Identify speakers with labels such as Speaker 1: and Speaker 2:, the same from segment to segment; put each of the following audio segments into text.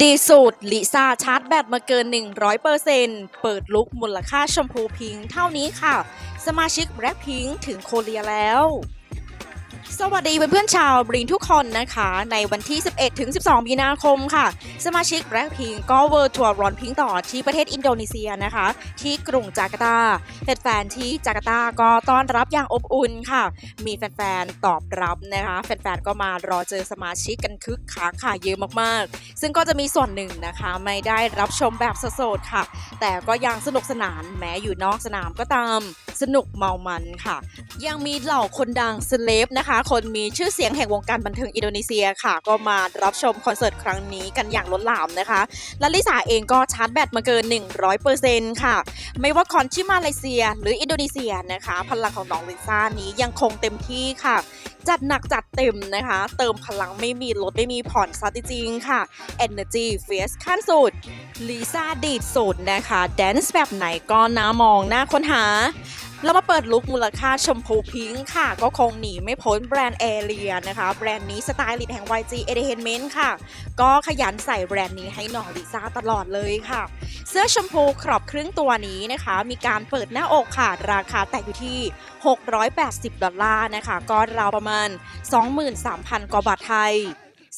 Speaker 1: ดีสุดลิซ่าชาร์จแบตมาเกิน 100%เปิดลุกมูลค่าชมพูพิงเท่านี้ค่ะ สมาชิกแบล็คพิงถึงโคเรียแล้ว สวัสดีเพื่อนๆชาวบริงทุกคนนะคะ ในวันที่ 11 ถึง 12 มีนาคมค่ะ สมาชิกแบล็คพิงก็เวิร์ทัวร์รอนพิงต่อที่ประเทศอินโดนีเซียนะคะ ที่กรุงจาการ์ตาแฟนๆที่จาการ์ตาก็ต้อนรับอย่างอบอุ่นค่ะ มีแฟนๆตอบรับนะคะ แฟนๆก็มารอเจอสมาชิกกันคึกคักค่ะเยอะมากๆ ซึ่งก็จะมีส่วนหนึ่งนะคะ ไม่ได้รับชมแบบสดๆค่ะ แต่ก็ยังสนุกสนานแม้อยู่นอกสนามก็ตาม สนุกเมามันค่ะ ยังมีเหล่าคนดังเซเลบนะคะ คนมีชื่อเสียงแห่งวงการบันเทิงอินโดนีเซียค่ะ ก็มารับชมคอนเสิร์ตครั้งนี้กันอย่างล้นหลามนะคะ และลิซ่าเองก็ชาร์จแบตมาเกิน 100%ค่ะ ไม่ว่าคอนที่มาเลเซีย หรืออินโดนีเซียนะคะ พลังของน้องลิซ่านี้ยังคงเต็มที่ค่ะจัดหนักจัดเต็มนะคะ เติมพลังไม่มีลดไม่มีผ่อนซะจริงๆค่ะ Energy Fierce ขั้นสุดลิซ่าดีดสุดนะคะแดนซ์แบบไหนก็น่ามองน่าค้นหา เรามาเปิดลุคมูลค่าชมพูพิงค์ค่ะ ก็คงหนีไม่พ้นแบรนด์แอเรียนะคะ แบรนด์นี้สไตลิสต์แห่ง YG Entertainment ค่ะ ก็ขยันใส่แบรนด์นี้ให้น้องลิซ่าตลอดเลยค่ะ เสื้อชมพูครอบครึ่งตัวนี้นะคะ มีการเปิดหน้าอกค่ะ ราคาแตกอยู่ที่ 680 ดอลลาร์นะคะ ก็ราวประมาณ 23,000 กว่าบาทไทย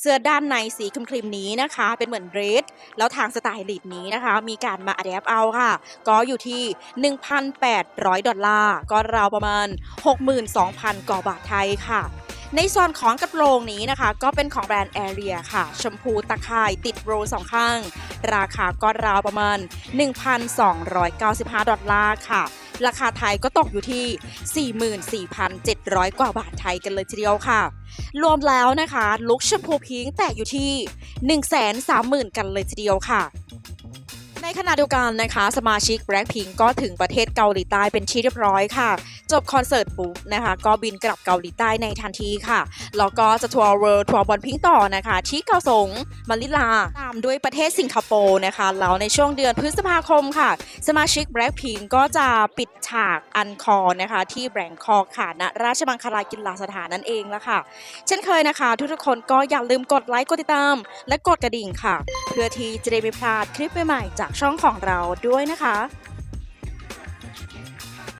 Speaker 1: สื้อด้านในสีครีมๆนี้นะคะ เป็นเหมือนเรสแล้วทางสไตลิสต์นี้นะคะ มีการมาอัดแอปเอาค่ะ ก็อยู่ที่ 1,800 ดอลลาร์ ก็ราวประมาณ 62,000กว่าบาทไทยค่ะในส่วนของกระโปรงนี้นะคะ ก็เป็นของแบรนด์แอเรียค่ะ ชมพูตะข่ายติดโรสองข้าง ราคาก็ราวประมาณ 1,295 ดอลลาร์ค่ะ ราคาไทยก็ตกอยู่ที่ 44,700 กว่าบาทไทยกันเลยทีเดียวค่ะ รวมแล้วนะคะลุคชมพูพิงค์แตกอยู่ที่ 130,000 กันเลยทีเดียวค่ะ ในขณะเดียวกันนะคะ สมาชิก Blackpink ก็ถึงประเทศเกาหลีใต้เป็นที่เรียบร้อยค่ะ จบคอนเสิร์ตปุ๊บนะคะ ก็บินกลับเกาหลีใต้ในทันทีค่ะ แล้วก็จะทัวร์เวิร์ทัวร์บอลพิงต่อนะคะ ที่เกาสงมะลิลา ตามด้วยประเทศสิงคโปร์นะคะแล้วในช่วงเดือนพฤษภาคมค่ะ สมาชิก Blackpink ก็จะปิดฉากอันคอร์นะคะ ที่แบงคอกค่ะณราชบังคลากีฬาสถานนั่นเองละค่ะ เช่นเคยนะคะ ทุกๆคนก็อย่าลืมกดไลค์กดติดตาม และกดกระดิ่งค่ะ เพื่อที่จะได้ไม่พลาดคลิปใหม่ๆจากช่องของเราด้วยนะคะ